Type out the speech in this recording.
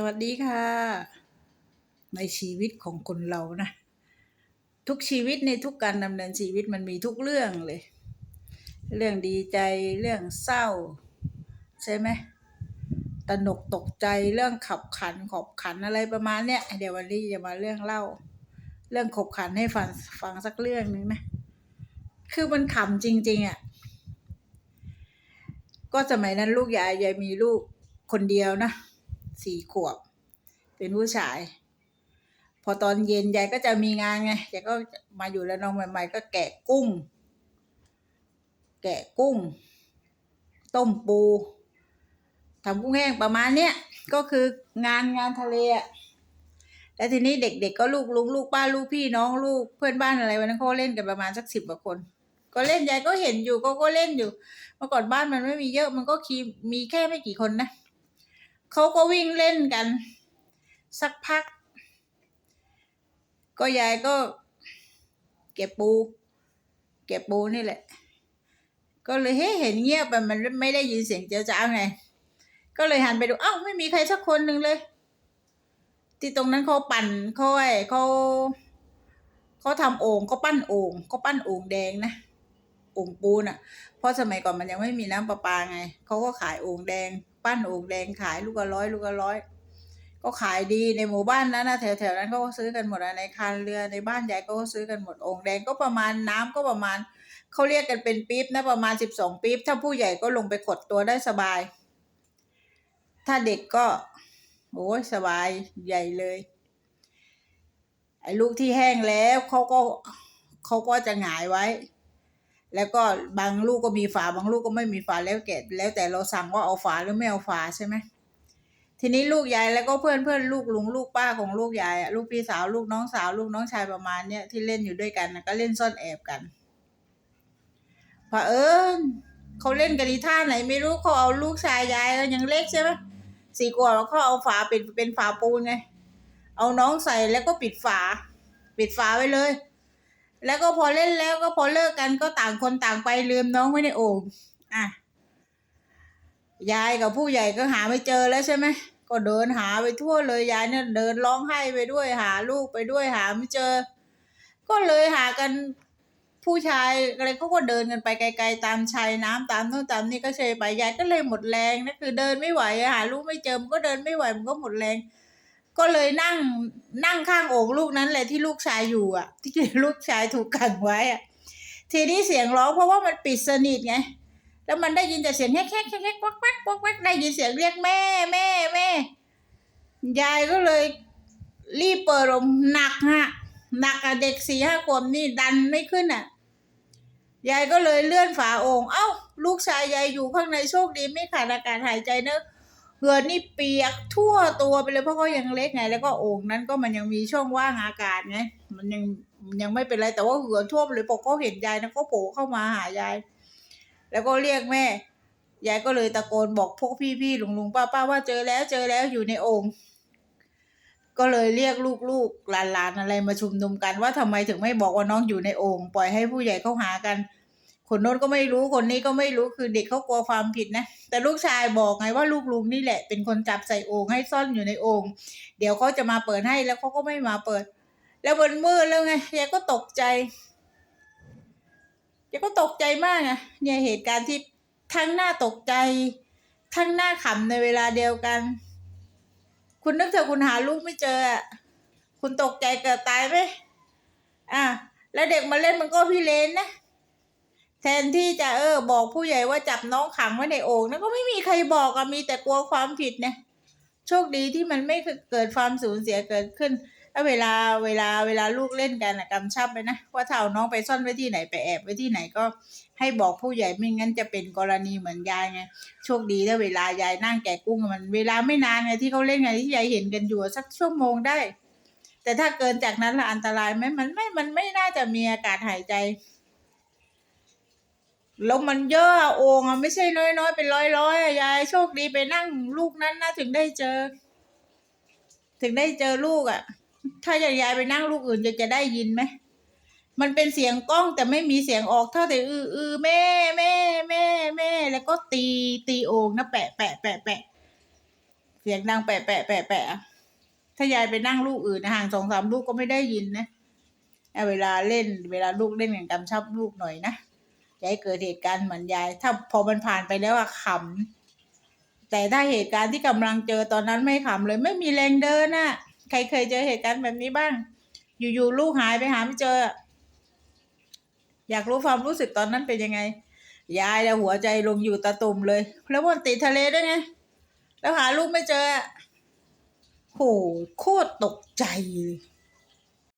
สวัสดีค่ะ ในชีวิตของคนเรานะ ทุกชีวิตในทุกการดำเนินชีวิตมันมีทุกเรื่องเลย เรื่องดีใจเรื่องเศร้า ใช่ไหมตนกตกใจเรื่องขับขันขอบขันอะไรประมาณเนี้ยเดี๋ยววันนี้จะมาเรื่องเล่า เรื่องขบขันให้ฟังฟังสักเรื่องหนึงนะคือมันขำจริง ๆอะ่ะก็สมัยนั้นลูกยายยายมีลูกคนเดียวนะ สี่ขวบ เป็นผู้ชาย พอตอนเย็นยายก็จะมีงานไงยายก็มาอยู่แล้วน้องใหม่ ๆ ก็แกะกุ้ง แกะกุ้ง ต้มปูทำกุ้งแห้งประมาณเนี้ยก็คืองานงานทะเลอะแล้วทีนี้เด็กๆก็ลูกลุงลูกป้าลูกพี่น้องลูกเพื่อนบ้านอะไรวันนั้นเขาเล่นกันประมาณสักสิบกว่าคน ก็เล่นยายก็เห็นอยู่ก็ก็เล่นอยู่ เมื่อก่อนบ้านมันไม่มีเยอะมันก็คีมีแค่ไม่กี่คนนะ เขาก็วิ่งเล่นกัน สักพัก ก็ยายก็ เก็บปู เก็บปูนี่แหละ ก็เลยเฮ้เห็นเงียบไปมันไม่ได้ยินเสียงเจ้าจ้าไง ก็เลยหันไปดูอ้าวไม่มีใครสักคนหนึ่งเลย ที่ตรงนั้นเขาปั่นเขาไอ้เขาเขาทำโอ่งเขาปั้นโอ่งเขาปั้นโอ่งแดงนะโอ่งปูนอะ เพราะสมัยก่อนมันยังไม่มีน้ำประปาไง เขาก็ขายโอ่งแดง ปั้นโอ่งแดงขายลูกละร้อยลูกละร้อยก็ขายดีในหมู่บ้านนั้นนะแถวๆนั้นก็ซื้อกันหมดในคานเรือในบ้านยายก็ซื้อกันหมดโอ่งแดงก็ประมาณน้ำก็ประมาณเขาเรียกกันเป็นปี๊บนะประมาณสิบสองปี๊บถ้าผู้ใหญ่ก็ลงไปขดตัวได้สบาย ถ้าเด็กก็โอ้ยสบายใหญ่เลยไอ้ลูกที่แห้งแล้วเขาก็เขาก็จะหงายไว้ แล้วก็บางลูกก็มีฝาบางลูกก็ไม่มีฝาแล้วแกะแล้วแต่เราสั่งว่าเอาฝาหรือไม่เอาฝาใช่ไหมทีนี้ลูกยายแล้วก็เพื่อนเพื่อนลูกลุงลูกป้าของลูกยายลูกพี่สาวลูกน้องสาวลูกน้องชายประมาณเนี้ยที่เล่นอยู่ด้วยกันนะก็เล่นซ่อนแอบกันพอเอิญเขาเล่นกันอีท่าไหนไม่รู้เขาเอาลูกชายยายยังเล็กใช่ไหมสี่ขวบแล้วเขาเอาฝาเป็นเป็นฝาปูนไงเอาน้องใส่แล้วก็ปิดฝา ปิดฝาไว้เลย แล้วก็พอเล่นแล้วก็พอเลิกกันก็ต่างคนต่างไปลืมน้องไว้ในโอ่งอะยายกับผู้ใหญ่ก็หาไม่เจอแล้วใช่ไหมก็เดินหาไปทั่วเลยยายเนี่ยเดินร้องไห้ไปด้วยหาลูกไปด้วยหาไม่เจอ ก็เลยหากันผู้ชายอะไรเขาก็เดินกันไปไกล ๆ ตามชายน้ำตามโน่นตามนี่ก็เชยไปยายก็เลยหมดแรงนะคือเดินไม่ไหวหาลูกไม่เจอมันก็เดินไม่ไหวมันก็หมดแรง ก็เลยนั่งนั่งข้างโอ่งลูกนั้นเลยที่ลูกชายอยู่อะ ที่ลูกชายถูกขังไว้อะ ทีนี้เสียงร้องเพราะว่ามันปิดสนิทไง แล้วมันได้ยินแต่เสียงแค่แค่แค่แค่วักวักวักวักได้ยินเสียงเรียกแม่แม่แม่ยายก็เลยรีบเปิดลมหนักฮะหนักอะเด็กสี่ห้าขวบนี่ดันไม่ขึ้นอะยายก็เลยเลื่อนฝาโอ่งเอ้า ลูกชายยายอยู่ข้างในโชคดีไม่ขาดอากาศหายใจเนอะ เหงื่อนี่เปียกทั่วตัวไปเลยเพราะเขายังเล็กไง แล้วก็โอ่งนั้นก็มันยังมีช่องว่างอากาศไงมันยังยังไม่เป็นไรแต่ว่าเหงื่อท่วมเลยพอเขาเห็นยายนะก็โผล่เข้ามาหายาย แล้วก็เรียกแม่ยายก็เลยตะโกนบอกพวกพี่ๆลุงลุงป้าป้าว่าเจอแล้วเจอแล้วอยู่ในโอ่งก็เลยเรียกลูกๆหลานๆอะไรมาชุมนุมกันว่าทำไมถึงไม่บอกว่าน้องอยู่ในโอ่งปล่อยให้ผู้ใหญ่เขาหากัน คนโน้นก็ไม่รู้คนนี้ก็ไม่รู้คือเด็กเขากลัวความผิดนะ แต่ลูกชายบอกไงว่าลูกลุงนี่แหละ เป็นคนจับใส่โอ่งให้ซ่อนอยู่ในโอ่งเดี๋ยวเขาจะมาเปิดให้แล้วเขาก็ไม่มาเปิด แล้วมันมืดแล้วไงยายก็ตกใจยายก็ตกใจมากไงเนี่ยเหตุการณ์ที่ทั้งหน้าตกใจ ทั้งหน้าขำในเวลาเดียวกัน คุณนึกเถอะคุณหาลูกไม่เจออะคุณตกใจเกิดตายไหมอะแล้วเด็กมาเล่นมันก็พี่เลนนะ แทนที่จะเออ บอกผู้ใหญ่ว่าจับน้องขังไว้ในโอ่งนั่นก็ไม่มีใครบอกอะมีแต่กลัวความผิดเนี่ยโชคดีที่มันไม่เกิดความสูญเสียเกิดขึ้นแล้วเวลาเวลาเวลาลูกเล่นกันอะกำชับไปนะว่าถ้าเอาน้องไปซ่อนไว้ที่ไหนไปแอบไว้ที่ไหนก็ให้บอกผู้ใหญ่ไม่งั้นจะเป็นกรณีเหมือนยายไงโชคดีถ้าเวลายายนั่งแกะกุ้งมัน เวลาไม่นานไงที่เขาเล่นไงที่ยายเห็นกันอยู่สักชั่วโมงได้ แต่ถ้าเกินจากนั้นละอันตรายไหมมันไม่มันไม่น่าจะมีอากาศหายใจ แล้วมันเยอะอะโอ่งอะไม่ใช่น้อยๆ เป็นร้อยๆอะยายโชคดีไปนั่งลูกนั้นนะถึงได้เจอ ถึงได้เจอลูกอะถ้าอย่างยายไปนั่งลูกอื่นจะจะได้ยินไหมมันเป็นเสียงกล้องแต่ไม่มีเสียงออกเท่าแต่อืออือแม่แม่แม่แม่แล้วก็ตีตีโอ่งนะแปะแปะแปะแปะฝีสียงดังแปะแปะแปะแปะถ้ายายไปนั่งลูกอื่นห่างสองสามลูกก็ไม่ได้ยินนะเอเวลาเล่น เวลาลูกเล่นอย่างกำชับลูกหน่อยนะ อย่าให้เกิดเหตุการณ์เหมือนยาย ถ้าพอมันผ่านไปแล้วอะขำแต่ถ้าเหตุการณ์ที่กำลังเจอตอนนั้นไม่ขำเลยไม่มีแรงเดินน่ะใครเคยเจอเหตุการณ์แบบนี้บ้าง อยู่ๆลูกหายไปหาไม่เจอ อยากรู้ความรู้สึกตอนนั้นเป็นยังไง ยายแล้วหัวใจลงอยู่ตะตุ่มเลย แล้วมันติดทะเลด้วยไงแล้วหาลูกไม่เจอโหโคตรตกใจ